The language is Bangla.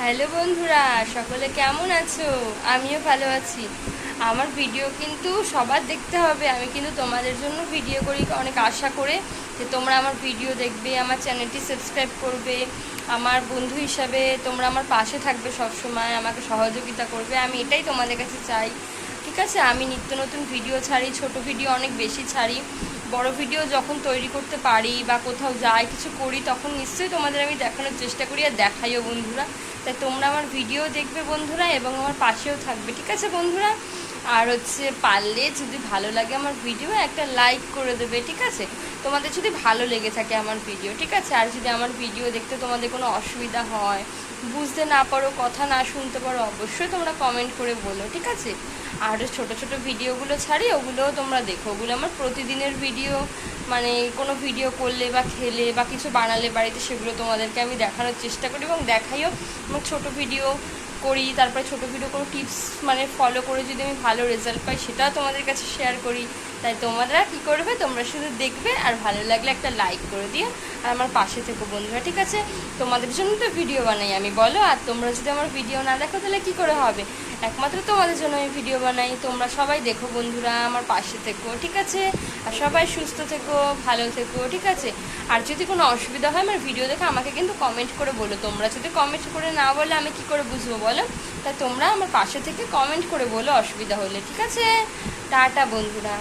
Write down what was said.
হ্যালো বন্ধুরা, সকলে কেমন আছো? আমিও ভালো আছি। আমার ভিডিও কিন্তু সবার দেখতে হবে। আমি কিন্তু তোমাদের জন্য ভিডিও করি অনেক আশা করে যে তোমরা আমার ভিডিও দেখবে, আমার চ্যানেলটি সাবস্ক্রাইব করবে, আমার বন্ধু হিসাবে তোমরা আমার পাশে থাকবে সব সময় আমাকে সহযোগিতা করবে। আমি এটাই তোমাদের কাছে চাই। ঠিক আছে, আমি নিত্য নতুন ভিডিও ছাড়ি, ছোট ভিডিও অনেক বেশি ছাড়ি। বড় ভিডিও যখন তৈরি করতে পারি বা কোথাও যাই, কিছু করি, তখন নিশ্চয়ই তোমাদের আমি দেখানোর চেষ্টা করি আর দেখাইও বন্ধুরা। তাই তোমরা আমার ভিডিও দেখবে বন্ধুরা এবং আমার পাশেও থাকবে, ঠিক আছে বন্ধুরা? আর হচ্ছে পারলে যদি ভালো লাগে আমার ভিডিও একটা লাইক করে দেবে, ঠিক আছে? তোমাদের যদি ভালো লেগে থাকে আমার ভিডিও ঠিক আছে? আর যদি আমার ভিডিও দেখতে তোমাদের কোনো অসুবিধা হয়, বুঝতে না পারো, কথা না শুনতে পারো, অবশ্যই তোমরা কমেন্ট করে বলো, ঠিক আছে? আর ছোট ছোট ভিডিওগুলো ছাড়ি, ওগুলোও তোমরা দেখো। ওগুলো আমার প্রতিদিনের ভিডিও মানে কোনো ভিডিও করলে বা খেলে বা কিছু বানালে বাড়িতে, সেগুলো তোমাদেরকে আমি দেখানোর চেষ্টা করি এবং দেখাইও। আমার ছোট ভিডিও করি, তারপরে ছোটো ভিডিও কোনো টিপস মানে ফলো করে যদি আমি ভালো রেজাল্ট পাই সেটাও তোমাদের কাছে শেয়ার করি। তাই তোমরা কি করবে? তোমরা শুধু দেখবে আর ভালো লাগলে একটা লাইক করে দিও। আর আমার পাশে থেকো বন্ধুরা, ঠিক আছে? তোমাদের জন্য তো ভিডিও বানাই আমি, বলো? আর তোমরা যদি আমার ভিডিও না দেখো, তাহলে কী করে হবে? একমাত্র তোমাদের জন্য আমি ভিডিও বানাই। তোমরা সবাই দেখো বন্ধুরা, আমার পাশে থেকো, ঠিক আছে? আর সবাই সুস্থ থেকো, ভালো থেকো, ঠিক আছে? আর যদি কোনো অসুবিধা হয় আমার ভিডিও দেখে আমাকে কিন্তু কমেন্ট করে বলো। তোমরা যদি কমেন্ট করে না বলে, আমি কি করে বুঝব বলো? তাই তোমরা আমার পাশে থেকে কমেন্ট করে বলো অসুবিধা হলে, ঠিক আছে? টাটা বন্ধুরা।